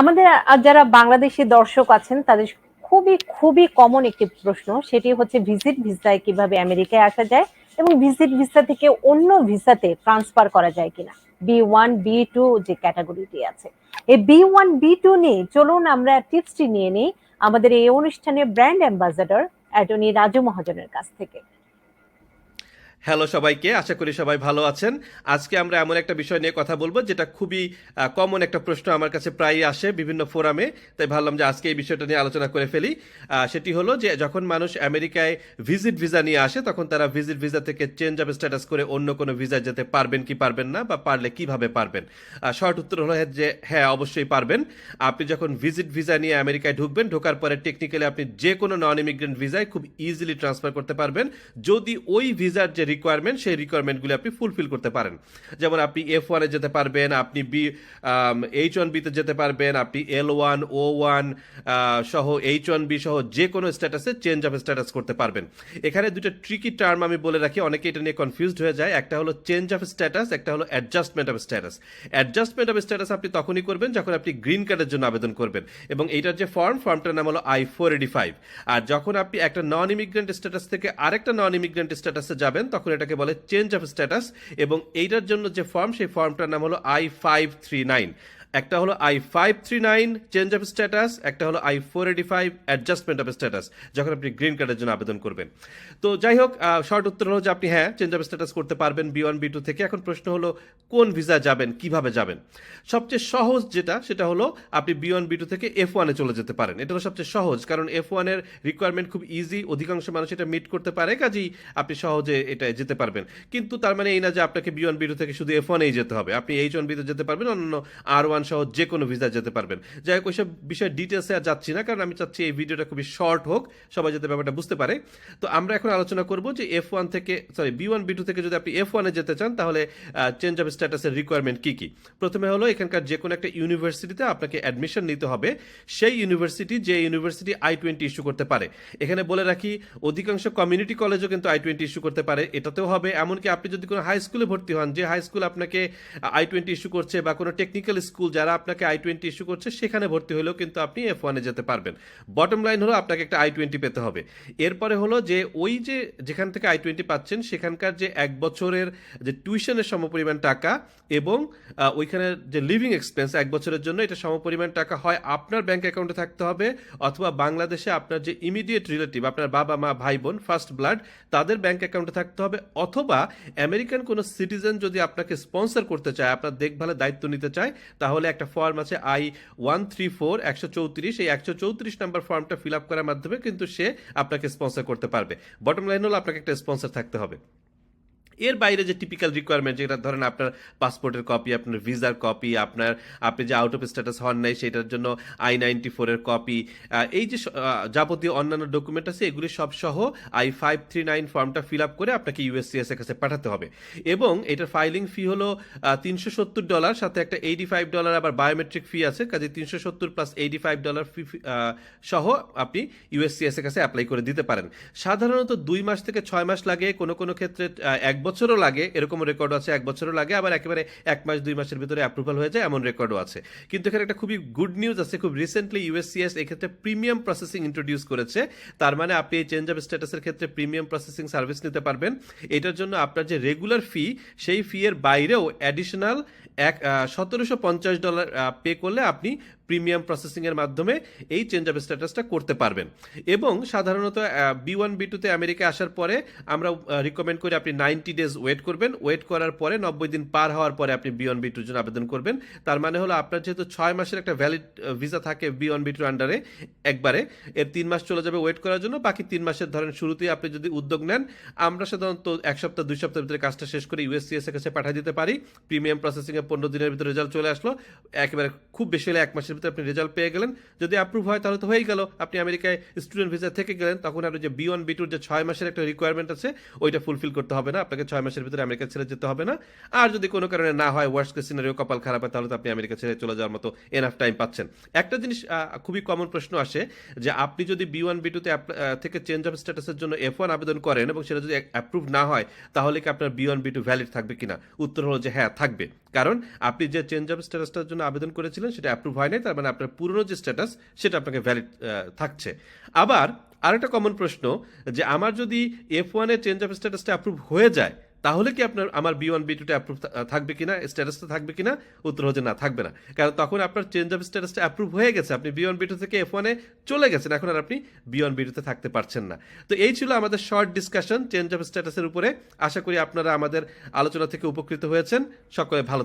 আমাদের যারা বাংলাদেশি দর্শক আছেন, তাদের খুবই খুবই কমন একটি প্রশ্ন। সেটি হচ্ছে ভিজিট ভিসায় কীভাবে আমেরিকায় আসা যায় এবং ভিজিট ভিসা থেকে অন্য ভিসাতে ট্রান্সফার করা যায় কিনা? বি ওয়ান বি টু যে ক্যাটাগরিটি আছে। এই বি ওয়ান বি টু নিয়ে চলুন আমরা টিপসটি নিয়ে নিই আমাদের এই অনুষ্ঠানে ব্র্যান্ড অ্যাম্বাসাডর অ্যাটর্নি রাজু মহাজনের কাছ থেকে। হ্যালো সবাইকে, আশা করি সবাই ভালো আছেন। আজকে আমরা এমন একটা বিষয় নিয়ে কথা বলব, যেটা খুবই কমন একটা প্রশ্ন আমার কাছে প্রায়ই আসে বিভিন্ন ফোরামে তাই ভাবলাম যে আজকে এই বিষয়টা নিয়ে আলোচনা করে ফেলি। সেটি হলো যে, যখন মানুষ আমেরিকায় ভিজিট ভিসা নিয়ে আসে, তখন তারা ভিজিট ভিসা থেকে চেঞ্জ অফ স্ট্যাটাস করে অন্য কোনো ভিসা যেতে পারবেন কি পারবেন না, বা পারলে কীভাবে পারবেন? শর্ট উত্তর হলো যে হ্যাঁ অবশ্যই পারবেন। আপনি যখন ভিজিট ভিসা নিয়ে আমেরিকায় ঢুকবেন, ঢোকার পরে টেকনিক্যালি আপনি যে কোনো নন ইমিগ্রেন্ট ভিসায় খুব ইজিলি ট্রান্সফার করতে পারবেন। যদি ওই ভিসার যে রিকোয়ারমেন্ট সেই রিকোয়ারমেন্টগুলি আপনি ফুলফিল করতে পারেন। যেমন আপনি এফ ওয়ানে যেতে পারবেন, আপনি বি এইচ ওয়ান বিতে যেতে পারবেন, আপনি এল ওয়ান ও ওয়ান সহ এইচ ওয়ান বি সহ যে কোনো স্ট্যাটাসে চেঞ্জ অফ স্ট্যাটাস করতে পারবেন। এখানে দুটো ট্রিকি টার্ম আমি বলে রাখি, অনেকে এটা নিয়ে কনফিউজড হয়ে যায়। একটা হলো চেঞ্জ অফ স্ট্যাটাস একটা হলো adjustment of status adjustment of status আপনি তখনই করবেন যখন আপনি গ্রিন কার্ডের জন্য আবেদন করবেন। এবং এইটার যে ফর্ম ফর্মটার নাম হলো আই ফোর এডি ফাইভ আর যখন আপনি একটা নন ইমিগ্রেন্ট স্ট্যাটাস থেকে আরেকটা নন ইমিগ্রেন্ট স্ট্যাটাসে যাবেন, তখন এটাকে বলে চেঞ্জ অফ স্ট্যাটাস এবং এইটার জন্য যে ফর্ম সেই ফর্মটার নাম হলো আই ফাইভ থ্রি নাইন একটা হলো I five three nine change of status একটা হলো I four eighty five adjustment of status যখন আপনি গ্রিন কার্ডের জন্য আবেদন করবেন। তো যাই হোক শর্ট উত্তর হলো যে আপনি হ্যাঁ চেঞ্জ অফ স্ট্যাটাস করতে পারবেন বি ওয়ান বি টু থেকে। এখন প্রশ্ন হলো, কোন ভিসা যাবেন, কীভাবে যাবেন? সবচেয়ে সহজ যেটা, সেটা হলো আপনি বি ওয়ান বি টু থেকে এফ ওয়ানে চলে যেতে পারেন। এটা হলো সবচেয়ে সহজ, কারণ এফ ওয়ানের রিকোয়ারমেন্ট খুব ইজি অধিকাংশ মানুষ এটা মিট করতে পারে, কাজেই আপনি সহজে এটা যেতে পারবেন। কিন্তু তার মানে এই না যে আপনাকে বি ওয়ান বি টু থেকে শুধু এফ ওয়ানেই যেতে হবে। আপনি এইচ ওয়ান বিতে যেতে পারবেন অন্য আর ওয়ান সহ যে কোনো ভিসা যেতে পারবেন। যাই হোক, ওইসব বিষয়ে ডিটেলসে আর যাচ্ছি না, কারণ আমি চাচ্ছি এই ভিডিওটা খুবই শর্ট হোক, সবাই যাতে ব্যাপারটা বুঝতে পারে। তো আমরা এখন আলোচনা করব যে এফ ওয়ান থেকে sorry B one B two থেকে যদি আপনি এফ ওয়ানে যেতে চান, তাহলে চেঞ্জ অফ স্ট্যাটাসের রিকোয়ারমেন্ট কী কী? প্রথমে হলো, এখানকার যে কোনো একটা ইউনিভার্সিটিতে আপনাকে অ্যাডমিশন নিতে হবে। সেই ইউনিভার্সিটি যে ইউনিভার্সিটি আই টোয়েন্টি ইস্যু করতে পারে। এখানে বলে রাখি, অধিকাংশ কমিউনিটি কলেজও কিন্তু আই টোয়েন্টি ইস্যু করতে পারে। এটাতেও হবে, এমনকি আপনি যদি কোনো হাই স্কুলে ভর্তি হন, যে হাই স্কুল আপনাকে আই টোয়েন্টি ইস্যু করছে বা কোনো টেকনিক্যাল স্কুল যারা আপনাকে আই টোয়েন্টি ইস্যু করছে সেখানে ভর্তি হলেও কিন্তু আপনি এফ ওয়ানে যেতে পারবেন। বটম লাইন হলো আপনাকে একটা আই টোয়েন্টি পেতে হবে। এরপরে হলো যে ওই যে যেখান থেকে আই টোয়েন্টি পাচ্ছেন সেখানকার যে এক বছরের যে টিউশনের সমপরিমাণ টাকা এবং আহ, ওইখানের যে লিভিং এক্সপেন্স এক বছরের জন্য এটা সমপরিমাণ টাকা হয় আপনার ব্যাংক অ্যাকাউন্টে থাকতে হবে অথবা বাংলাদেশে আপনার যে ইমিডিয়েট রিলেটিভ আপনার বাবা মা ভাই বোন ফার্স্ট ব্লাড তাদের ব্যাংক অ্যাকাউন্টে থাকতে হবে অথবা আমেরিকান কোনো সিটিজেন যদি আপনাকে স্পন্সর করতে চায় আপনার দেখভালের দায়িত্ব নিতে চায় তাহলে একটা ফর্ম আছে আই ওয়ান থ্রি ফোর একশো চৌত্রিশ। এই একশো চৌত্রিশ নাম্বার ফর্মটা ফিল আপ করার মাধ্যমে কিন্তু সে আপনাকে স্পন্সর করতে পারবে। বটম লাইন হলো আপনাকে একটা স্পন্সর থাকতে হবে। এর বাইরে যে টিপিক্যাল রিকোয়ারমেন্ট যেটা ধরেন আপনার পাসপোর্টের কপি আপনার ভিসার কপি আপনার, আপনি যে আউট অফ স্ট্যাটাস হন নাই, সেটার জন্য আই নাইনটি ফোরের কপি এই যে যাবতীয় অন্যান্য ডকুমেন্ট আছে, এগুলি সব সহ আই ফাইভ থ্রি নাইন ফর্মটা ফিল আপ করে আপনাকে ইউএসসিএস এর কাছে পাঠাতে হবে। এবং এটার ফাইলিং ফি হলো তিনশো সত্তর ডলার, সাথে একটা এইটি ফাইভ ডলার আবার বায়োমেট্রিক ফি আছে, কাজে তিনশো সত্তর plus eighty five dollar fee সহ আপনি ইউএসসিএস এর কাছে অ্যাপ্লাই করে দিতে পারেন। সাধারণত দুই মাস থেকে ছয় মাস লাগে, কোনো কোনো ক্ষেত্রে এক বছরও লাগে, এরকম রেকর্ড আছে, এক বছরও লাগে, আবার একেবারে এক মাস, দুই মাসের ভিতরে অ্যাপ্রুভাল হয়ে যায়, এমন রেকর্ডও আছে। কিন্তু এখানে একটা খুবই গুড নিউজ আছে, খুব রিসেন্টলি ইউএসসিএস এক্ষেত্রে প্রিমিয়াম প্রসেসিং ইন্ট্রোডিউস করেছে। তার মানে আপনি এই চেঞ্জ অফ স্ট্যাটাসের ক্ষেত্রে প্রিমিয়াম প্রসেসিং সার্ভিস নিতে পারবেন। এটার জন্য আপনার যে রেগুলার ফি সেই ফি এর বাইরেও অ্যাডিশনাল এক সতেরোশো পঞ্চাশ ডলার পে করলে আপনি প্রিমিয়াম প্রসেসিংয়ের মাধ্যমে এই চেঞ্জ অফ স্ট্যাটাসটা করতে পারবেন। এবং সাধারণত বি ওয়ান বি টুতে আমেরিকা আসার পরে আমরা রিকমেন্ড করি আপনি নাইনটি ডেজ ওয়েট করবেন। ওয়েট করার পরে নব্বই দিন পার হওয়ার পরে আপনি বি ওয়ান বি টুর জন্য আবেদন করবেন। তার মানে হলো আপনার যেহেতু ছয় মাসের একটা ভ্যালিড ভিসা থাকে বি ওয়ান বি টুর আন্ডারে একবারে, এর তিন মাস চলে যাবে ওয়েট করার জন্য। বাকি তিন মাসের ধরেন শুরুতেই আপনি যদি উদ্যোগ নেন, আমরা সাধারণত এক সপ্তাহ, দুই সপ্তাহের ভিতরে কাজটা শেষ করে ইউএসসিএস এর কাছে পাঠিয়ে দিতে পারি। প্রিমিয়াম প্রসেসিংয়ে পনেরো দিনের ভিতরে রেজাল্ট চলে আসলো। একেবারে খুব বেশি হলে এক মাসের ভিতরে আপনি রেজাল্ট পেয়ে গেলেন। যদি অ্যাপ্রুভ হয়, তাহলে তো হয়েই গেল। আপনি আমেরিকায় স্টুডেন্ট ভিসা থেকে গেলেন, তখন আপনি যে বি ওয়ান বি টুর যে ছয় মাসের একটা রিকোয়ারমেন্ট আছে, ওইটা ফুলফিল করতে হবে না। আপনাকে ছয় মাসের ভিতরে আমেরিকা ছেড়ে যেতে হবে না। আর যদি কোনো কারণে না হয় ওয়ার্স কেস সিনারিও কপাল খারাপ হয়, তাহলে তো আপনি আমেরিকা ছেড়ে চলে যাওয়ার মতো এনাফ টাইম পাচ্ছেন। একটা জিনিস খুবই কমন প্রশ্ন আসে যে, আপনি যদি বি ওয়ান বি টুতে থেকে চেঞ্জ অফ স্ট্যাটাসের জন্য এফ ওয়ান আবেদন করেন এবং সেটা যদি অ্যাপ্রুভ না হয়, তাহলে কি আপনার B one B two valid থাকবে কিনা? উত্তর হলো যে হ্যাঁ থাকবে। কারণ আপনি যে চেঞ্জ অফ স্ট্যাটাসটার জন্য আবেদন করেছিলেন, সেটা অ্যাপ্রুভ হয় নাই, তার মানে আপনার পুরনো যে স্ট্যাটাস সেটা আপনাকে ভ্যালিড থাকছে। আবার আরেকটা কমন প্রশ্ন যে, আমার যদি এফ ওয়ানের চেঞ্জ অফ স্ট্যাটাসটা অ্যাপ্রুভ হয়ে যায় তাহলে কি আপনার আমার বি ওয়ান বি টুটা অ্যাপ্রুভ থাকবে কিনা স্ট্যাটাসটা থাকবে কিনা? উত্তর হচ্ছে না, থাকবে না। কারণ তখন আপনার চেঞ্জ অফ স্ট্যাটাসটা অ্যাপ্রুভ হয়ে গেছে। আপনি বি ওয়ান বি টু থেকে এফ ওয়ানে চলে গেছেন। এখন আর আপনি বি ওয়ান বি টুতে থাকতে পারছেন না। তো এই ছিল আমাদের শর্ট ডিসকাশন চেঞ্জ অফ স্ট্যাটাসের উপরে। আশা করি আপনারা আমাদের আলোচনা থেকে উপকৃত হয়েছেন। সকলে ভালো থাকবেন।